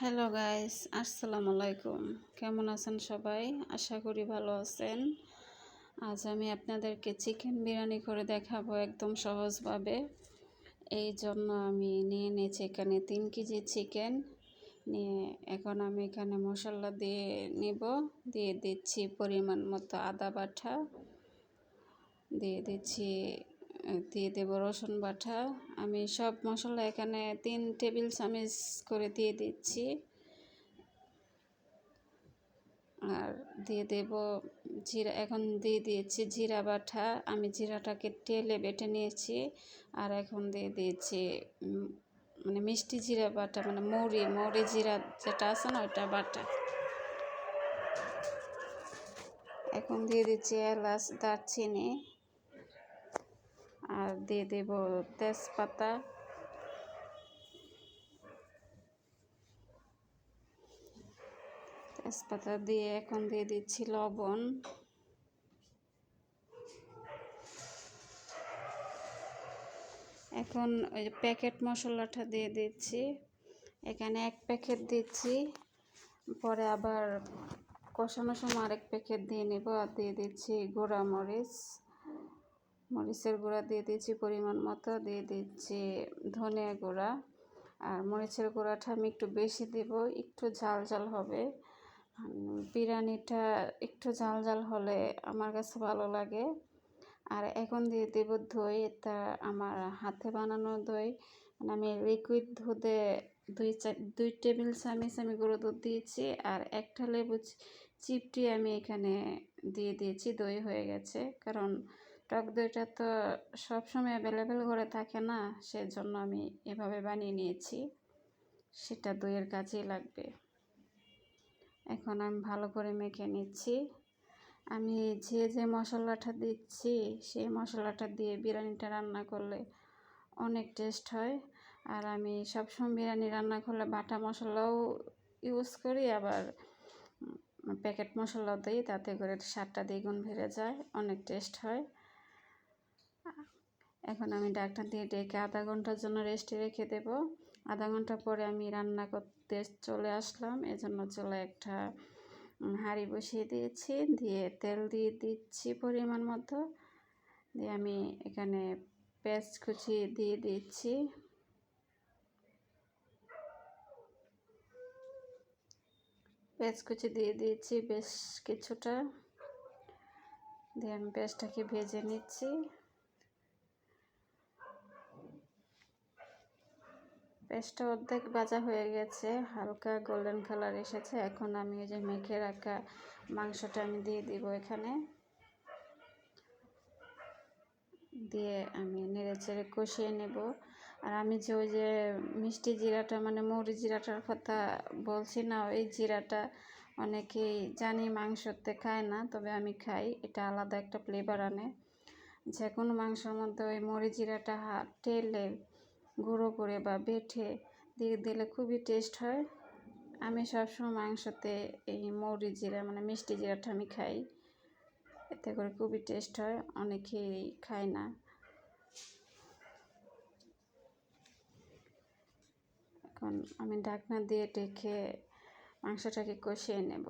Hello guys আসসালামু আলাইকুম কেমন আছেন সবাই? আশা করি ভালো আছেন। আজ আমি আপনাদেরকে চিকেন বিরিয়ানি করে দেখাবো একদম সহজভাবে। এই জন্য আমি নিয়ে নিয়েছি এখানে তিন কেজি চিকেন নিয়ে এখন আমি এখানে মশলা দিয়ে নিব। দিয়ে দিচ্ছি পরিমাণ মতো আদা বাটা। দিয়ে দিচ্ছি দিয়ে দেবো রসুন বাটা। আমি সব মশলা এখানে তিন টেবিল চামচ করে দিয়ে দিচ্ছি। আর দিয়ে দেব জিরা, এখন দিয়ে দিয়েছি জিরা বাটা। আমি জিরাটাকে তেলে বেটে নিয়েছি। আর এখন দিয়ে দিয়েছি মানে মিষ্টি জিরা বাটা মানে মৌরি মৌরি জিরা যেটা আছে না ওইটা বাটা। এখন দিয়ে দিচ্ছি এলাচ, দারচিনি। আর দিয়ে দেব তেজপাতা। তেজপাতা দিয়ে এখন দিয়ে দিচ্ছি লবণ। এখন ওই প্যাকেট মশলাটা দিয়ে দিচ্ছি। এখানে এক প্যাকেট দিচ্ছি। পরে আবার কষানোর সময় আরেক প্যাকেট দিয়ে নেব। আর দিয়ে দিচ্ছি গোড়া মরিচ মরিচের গুঁড়া দিয়ে দিয়েছি, পরিমাণ মতো দিয়ে দিচ্ছি ধনে গুঁড়া। আর মরিচের গুঁড়াটা আমি একটু বেশি দেব, একটু ঝাল ঝাল হবে। বিরিয়ানিটা একটু ঝাল ঝাল হলে আমার কাছে ভালো লাগে। আর এখন দিয়ে দেব দই, এটা আমার হাতে বানানো দই। মানে আমি লিকুইড দুধে দুই চা, দুই টেবিল চামচ আমি গুঁড়ো দুধ দিয়েছি আর একটা লেবু চিপটি আমি এখানে দিয়ে দিয়েছি, দই হয়ে গেছে। কারণ টক দইটা তো সবসময় অ্যাভেলেবেল করে থাকে না, সেজন্য আমি এভাবে বানিয়ে নিয়েছি। সেটা দইয়ের কাজেই লাগবে। এখন আমি ভালো করে মেখে নিচ্ছি। আমি যে যে মশলাটা দিচ্ছি, সেই মশলাটা দিয়ে বিরিয়ানিটা রান্না করলে অনেক টেস্ট হয়। আর আমি সবসময় বিরিয়ানি রান্না করলে বাটা মশলাও ইউজ করি, আবার প্যাকেট মশলাও দিই, তাতে করে স্বাদটা দ্বিগুণ বেড়ে যায়, অনেক টেস্ট হয়। এখন আমি ডাকটা দিয়ে ডেকে আধা ঘণ্টার জন্য রেস্টে রেখে দেব। আধা ঘণ্টা পরে আমি রান্না করতে চলে আসলাম। এজন্য চলে একটা হাঁড়ি বসিয়ে দিয়েছি। দিয়ে তেল দিয়ে দিচ্ছি পরিমাণ মতো। দিয়ে আমি এখানে পেঁয়াজ কুচি দিয়ে দিচ্ছি। পেঁয়াজ কুচি দিয়ে দিয়েছি বেশ কিছুটা। দিয়ে আমি পেঁয়াজটাকে ভেজে নিচ্ছি। পেস্টটা অর্ধেক ভাজা হয়ে গেছে, হালকা গোল্ডেন কালার এসেছে। এখন আমি ওই যে মেখে রাখা মাংসটা আমি দিয়ে দিব এখানে। দিয়ে আমি নেড়ে চেড়ে কষিয়ে নেব। আর আমি যে ওই যে মিষ্টি জিরাটা মানে মৌরি জিরাটার কথা বলছি না, ওই জিরাটা অনেকেই জানি মাংসতে খায় না, তবে আমি খাই। এটা আলাদা একটা ফ্লেভার আনে। যে কোনো মাংসের মধ্যে ওই মরি জিরাটা টেলে গুঁড়ো করে বা বেটে দিয়ে দিলে খুবই টেস্ট হয়। আমি সবসময় মাংসতে এই মৌরি জিরা মানে মিষ্টি জিরাটা আমি খাই। এতে করে খুবই টেস্ট হয়, অনেকেই খায় না। এখন আমি ঢাকনা দিয়ে ডেকে মাংসটাকে কষিয়ে নেব।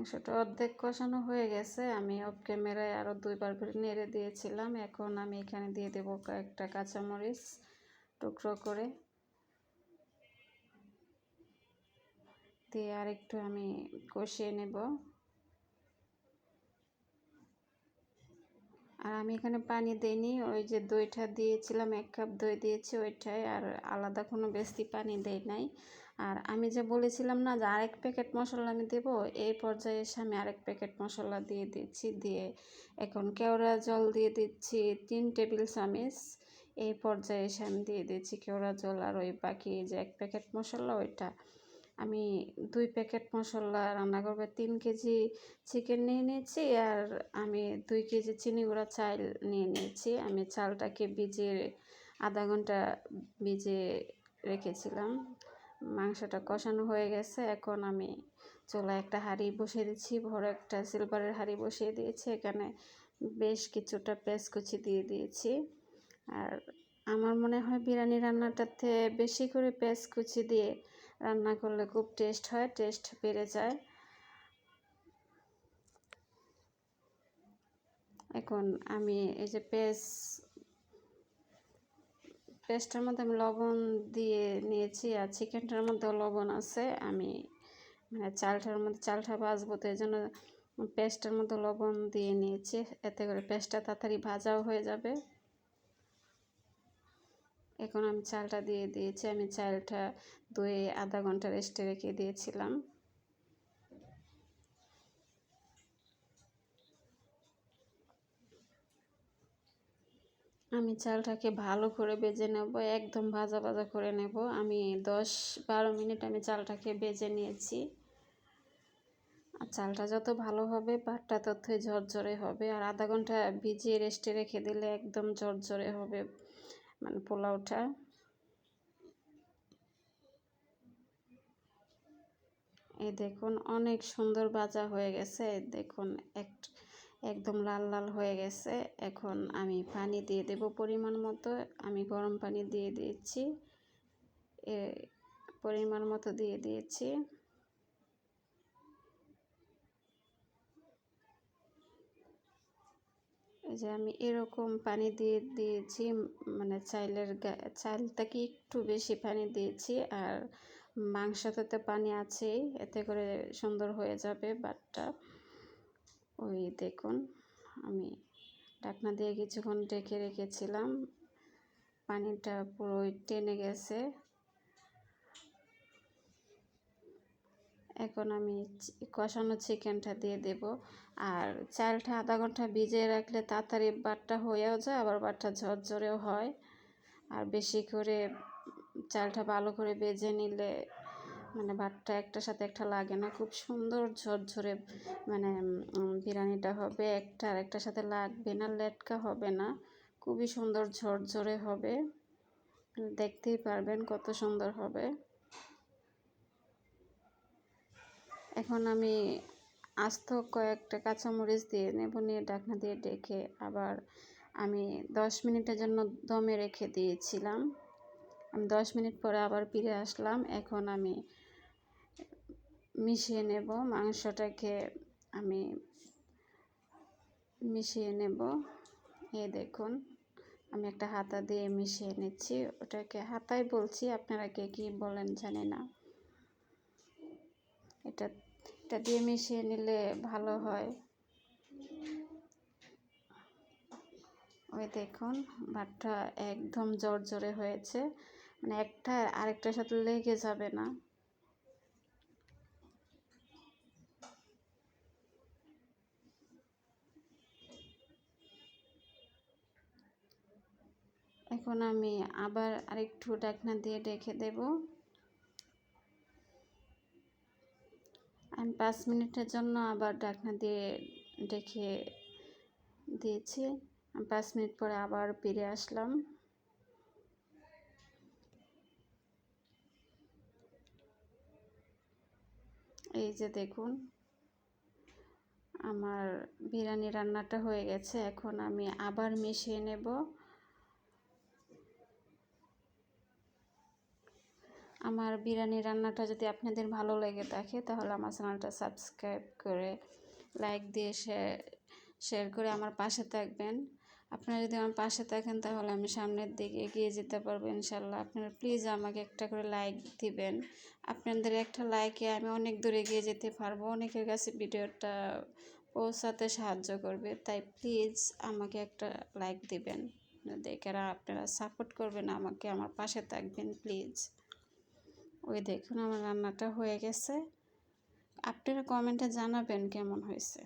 মাংসটা অর্ধেক কষানো হয়ে গেছে। আমি অফ ক্যামেরায় আরও দুইবার করে নেড়ে দিয়েছিলাম। এখন আমি এখানে দিয়ে দেব কয়েকটা কাঁচামরিচ টুকরো করে। দিয়ে আর একটু আমি কষিয়ে নেব। আর আমি এখানে পানি দিইনি, ওই যে দইটা দিয়েছিলাম, এক কাপ দই দিয়েছি ওইটাই আর আলাদা কোনো বেশি পানি দেই নাই। আর আমি যে বলেছিলাম না যে আরেক প্যাকেট মশলা আমি দেব, এই পর্যায়ে এসে আমি আরেক প্যাকেট মশলা দিয়ে দিচ্ছি, দিয়ে এখন কেওড়া জল দিয়ে দিচ্ছি, তিন টেবিল চামচ, এই পর্যায়ে এসে আমি দিয়ে দিচ্ছি কেওড়া জল আর ওই বাকি যে এক প্যাকেট মশলা ওইটা। আমি দুই প্যাকেট মশলা রান্না করব, তিন কেজি চিকেন নিয়ে নিয়েছি আর আমি দুই কেজি চিনি গুঁড়া চাল নিয়ে নিয়েছি। আমি চালটাকে ভিজিয়ে, আধা ঘণ্টা ভিজে রেখেছিলাম। মাংসটা কষানো হয়ে গেছে, এখন আমি চুলায় একটা হাঁড়ি বসিয়ে দিচ্ছি বড় একটা সিলভারের হাঁড়ি বসিয়ে দিয়েছি, এখানে বেশ কিছুটা কুচি দিয়ে দিয়েছি। আর আমার মনে হয় বিরিয়ানি রান্নাটাতে বেশি করে কুচি দিয়ে রান্না করলে খুব টেস্ট হয় টেস্ট বেড়ে যায়। এখন আমি এই যে পেঁয়াজ পেস্টটার মধ্যে আমি লবণ দিয়ে নিয়েছি আর চিকেনটার মধ্যেও লবণ আছে। আমি মানে চালটার মধ্যে, চালটা ভাজবো তো এই জন্য পেস্টটার মধ্যে লবণ দিয়ে নিয়েছি। এতে করে পেস্টটা তাড়াতাড়ি ভাজাও হয়ে যাবে। এখন আমি চালটা দিয়ে দিয়েছি, আমি চালটা দুই আধা ঘণ্টা রেস্টে রেখে দিয়েছিলাম। আমি চালটাকে ভালো করে বেজে নেব, একদম ভাজা ভাজা করে নেব। আমি দশ বারো মিনিট আমি চালটাকে বেজে নিয়েছি। আর চালটা যত ভালো হবে ভাতটা ততই ঝরঝরে হবে। আর আধা ঘণ্টা ভিজিয়ে রেস্টে রেখে দিলে একদম ঝরঝরে হবে। মানে পোলাওটা এই দেখুন অনেক সুন্দর ভাজা হয়ে গেছে। দেখুন এক, একদম লাল লাল হয়ে গেছে। এখন আমি পানি দিয়ে দেব পরিমাণ মতো। আমি গরম পানি দিয়ে দিয়েছি। পরিমাণ মতো দিয়ে দিয়েছি। এই যে আমি এরকম পানি দিয়ে দিয়েছি মানে চাইলের চালটাকে একটু বেশি পানি দিয়েছি আর মাংসটাতে পানি আছেই, এতে করে সুন্দর হয়ে যাবে বাটটা। ওই দেখুন, আমি ঢাকনা দিয়ে কিছুক্ষণ ডেকে রেখেছিলাম, পানিটা পুরোই টেনে গেছে। এখন আমি কষানো চিকেনটা দিয়ে দেব। আর চালটা আধা ঘণ্টা ভিজিয়ে রাখলে তাড়াতাড়ি বাটটা হয়েও যায়, আবার বাটটা ঝরঝরেও হয়। আর বেশি করে চালটা ভালো করে বেজে নিলে মানে ভাতটা একটার সাথে একটা লাগে না। খুব সুন্দর ঝরঝরে মানে বিরিয়ানিটা হবে। একটা আর একটার সাথে লাগবে না, লেটকা হবে না। খুবই সুন্দর ঝরঝরে হবে। দেখতেই পারবেন কত সুন্দর হবে। এখন আমি আস্ত কয়েকটা কাঁচামরিচ দিয়ে নেব, নিয়ে ডাকনা দিয়ে ডেকে আবার আমি দশ মিনিটের জন্য দমে রেখে দিয়েছিলাম। আমি দশ মিনিট পরে আবার ফিরে আসলাম। এখন আমি মিশিয়ে নেব, মাংসটাকে আমি মিশিয়ে নেব। এ দেখুন, আমি একটা হাতা দিয়ে মিশিয়ে নিচ্ছি। ওটাকে হাতায় বলছি, আপনারা কে কী বলেন জানি না। এটা এটা দিয়ে মিশিয়ে নিলে ভালো হয়। ওই দেখুন, ভাতটা একদম জোর জোরে হয়েছে। মানে একটা, আরেকটার সাথে লেগে যাবে না। এখন আমি আবার আরেকটু ডাকনা দিয়ে ডেকে দেব। আমি পাঁচ মিনিটের জন্য আবার ডাকনা দিয়ে ডেকে দিয়েছি। পাঁচ মিনিট পরে আবার ফিরে আসলাম। এই যে দেখুন, আমার বিরিয়ানি রান্নাটা হয়ে গেছে। এখন আমি আবার মিশিয়ে নেব। আমার বিরিয়ানি রান্নাটা যদি আপনাদের ভালো লেগে থাকে, তাহলে আমার চ্যানেলটা সাবস্ক্রাইব করে লাইক দিয়ে শেয়ার শেয়ার করে আমার পাশে থাকবেন। আপনারা যদি আমার পাশে থাকেন, তাহলে আমি সামনের দিকে এগিয়ে যেতে পারব ইনশাল্লাহ। আপনারা প্লিজ আমাকে একটা করে লাইক দিবেন। আপনাদের একটা লাইকে আমি অনেক দূরে এগিয়ে যেতে পারব। অনেকের কাছে ভিডিওটা পৌঁছাতে সাহায্য করবে, তাই প্লিজ আমাকে একটা লাইক দিবেন। দেখে আপনারা সাপোর্ট করবেন, আমাকে আমার পাশে থাকবেন প্লিজ ওই দেখুন আমার রান্নাটা হয়ে গেছে। আপনারা কমেন্টে জানাবেন কেমন হয়েছে।